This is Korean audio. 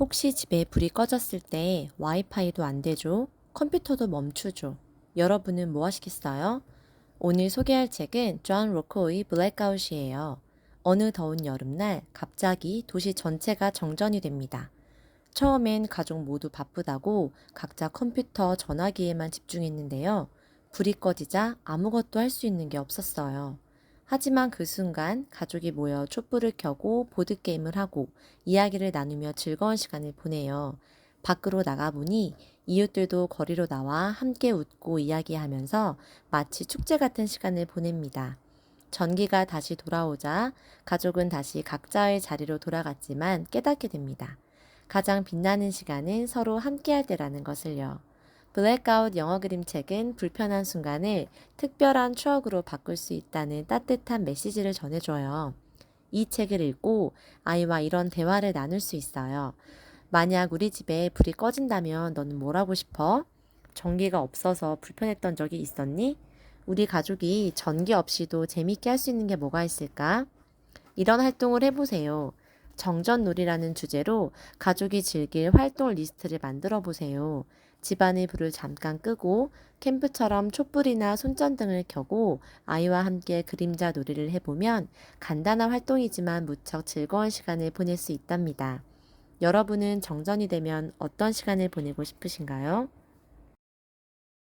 혹시 집에 불이 꺼졌을 때 와이파이도 안 되죠? 컴퓨터도 멈추죠? 여러분은 뭐 하시겠어요? 오늘 소개할 책은 존 로코의 블랙아웃이에요. 어느 더운 여름날 갑자기 도시 전체가 정전이 됩니다. 처음엔 가족 모두 바쁘다고 각자 컴퓨터, 전화기에만 집중했는데요. 불이 꺼지자 아무것도 할 수 있는 게 없었어요. 하지만 그 순간 가족이 모여 촛불을 켜고 보드게임을 하고 이야기를 나누며 즐거운 시간을 보내요. 밖으로 나가보니 이웃들도 거리로 나와 함께 웃고 이야기하면서 마치 축제 같은 시간을 보냅니다. 전기가 다시 돌아오자 가족은 다시 각자의 자리로 돌아갔지만 깨닫게 됩니다. 가장 빛나는 시간은 서로 함께할 때라는 것을요. 블랙아웃 영어 그림책은 불편한 순간을 특별한 추억으로 바꿀 수 있다는 따뜻한 메시지를 전해줘요. 이 책을 읽고 아이와 이런 대화를 나눌 수 있어요. 만약 우리 집에 불이 꺼진다면 너는 뭘 하고 싶어? 전기가 없어서 불편했던 적이 있었니? 우리 가족이 전기 없이도 재밌게 할 수 있는 게 뭐가 있을까? 이런 활동을 해보세요. 정전놀이라는 주제로 가족이 즐길 활동 리스트를 만들어 보세요. 집안의 불을 잠깐 끄고 캠프처럼 촛불이나 손전등을 켜고 아이와 함께 그림자 놀이를 해보면 간단한 활동이지만 무척 즐거운 시간을 보낼 수 있답니다. 여러분은 정전이 되면 어떤 시간을 보내고 싶으신가요?